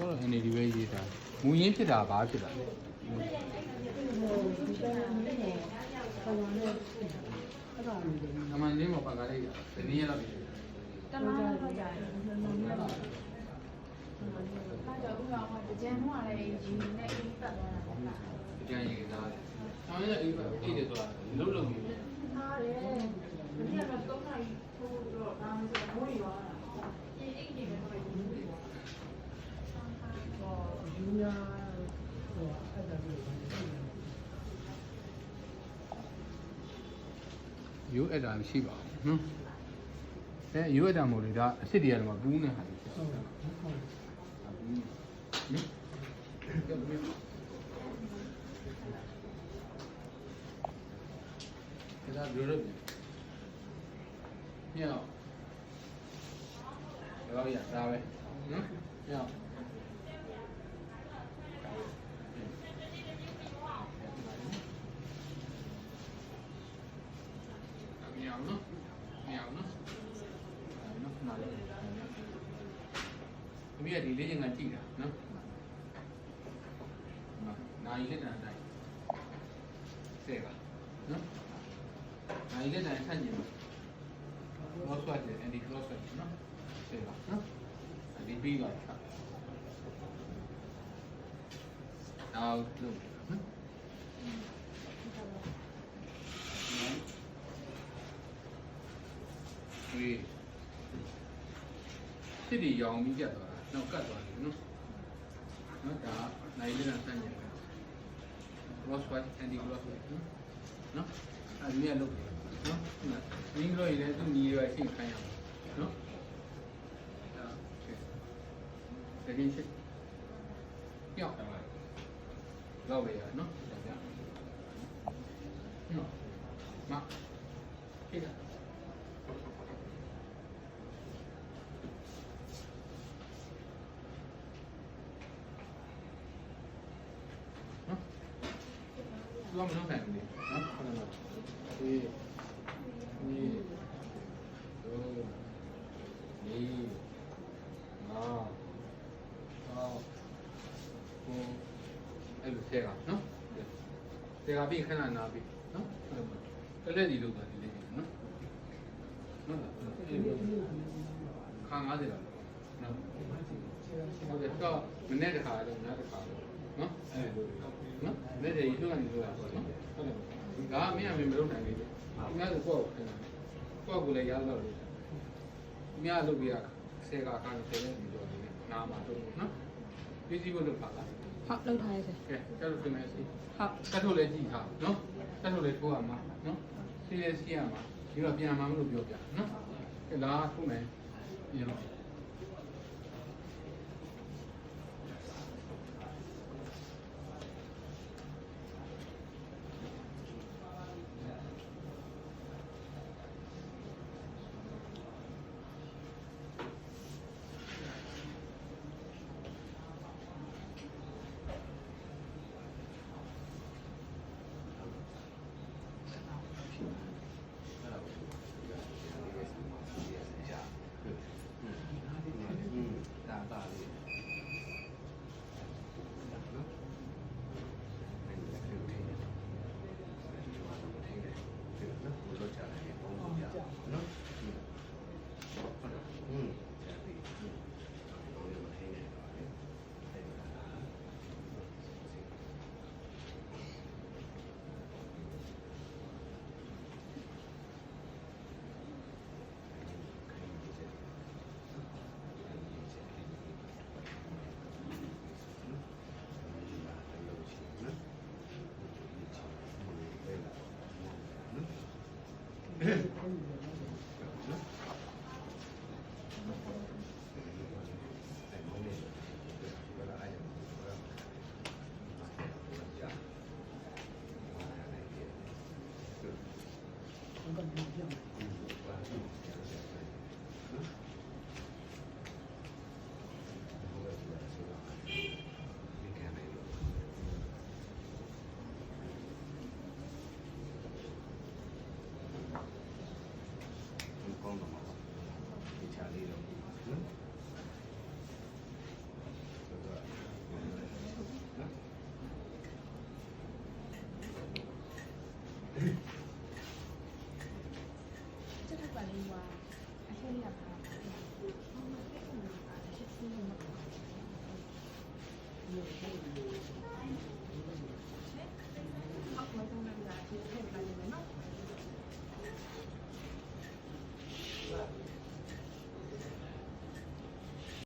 တော့ NAD ပဲရေးတာမူရင်းဖြစ်တာဘာဖြစ်တာလဲဟိုဒီကနေ့နဲ့ဆောင်းနဲ့အဲ့ဒါမျိုးတွေအမှန်တည်းမှာပါကားလိုက်တာဒီနေ့ရတော့တလားတော့ကြာတယ်ဘာကြောင့်ဥရောကကြံတော့လည်းယူနေအိမ်ပတ်သွားတာပေါ့လားကြံရည်သားတယ်။ဆောင်းရအေးပါအေးတယ်ဆိုတာလုံးလုံးကြီးဟာလေမနေ့ကတော့တော့ခိုင်းထိုးတော့ဒါမှမဟုတ်မိုးရွာတာဒီအိမ်နေတော့ယူနေပါဟော ယူညာဟိုအဲ့ဒါမျိုးရိုးအပ်တာမရှိပါဘူးနော်။အဲရိုးအပ်တာမို့လေဒါအစ်စ်တွေကတော့ပူးနေတာလေဟုတ်ကဲ့ဟုတ်ကဲ့။နော်။ဒါပြောလို့ညောင်းတော့ရတာပဲနော်ညောင်းညောင်းနော်ညောင်းနော် နော်နားလေအမေကဒီလေးချင်ကကြည့်တာနော်နိုင်လက်တန်တိုင်းစေပါနော်နိုင်လက်တန်ဆန့်ကျင်ပါ cross watch နဲ့ anti cross watch နော်စေပါနော်ဒီပြီးပါတာနောက်လို့နော်ဒီ ဖြစ်ပြီးရောင်ပြီးပြတ်သွားတာနောက်ကတ်သွားတယ်နော်နော်ဒါနိုင်လေးကတန်းနေတယ် cross watch anti cross watch နော်အဲ့ဒီကလုပ်တယ်နော်နင်းလို့ရတယ်သူညီရွယ်ရှိခိုင်းရအောင်နော်ဒါကဲတကယ်ရှိပြောင်းလောက်ရနော်ဒါကြနော်မဖြစ်တာ ကမလုပ်နိုင်ဘူးလေနော်ဟုတ်တယ်နော်ဒီဒီဒိုဒီနာအော်ကိုအဲ့လိုဆဲကနော်ဆဲကပြီးခဏနာပြီးနော်အဲ့လိုတလက်ဒီလို့ပါဒီလေးနော်နော်ခါ90လောက်နော်ဟုတ်တယ်တော့မနေ့တခါတော့ညတခါတော့ နော်အဲ့လိုနော်နေ့တည်းရွှေကနေလို့ရပါတော့နော်ဟုတ်တယ်ဒါကမင်းအမေမလုပ်နိုင်ဘူးဒီကကိုပေါ့ခင်ဗျာကိုကလည်းရတော့လေမြတ်လုပ်ပြရဆဲကခါနေဆဲနေပြီးတော့နားမှာတော့နော်ပြည်စည်းဖို့လုပ်ပါလားဟုတ်လောက်ထားရဲဆရာကဲကျတော့ပြင်မယ်စီဟုတ်ကတ်ထုတ်လည်းကြည့်ထားနော်ကတ်ထုတ်လည်းထိုးရမှာနော်စီးလည်းစီးရမှာဒီတော့ပြန်မှာမလို့ပြောပြနော်ကဲလာထုတ်မယ်ပြန်တော့ Thank you.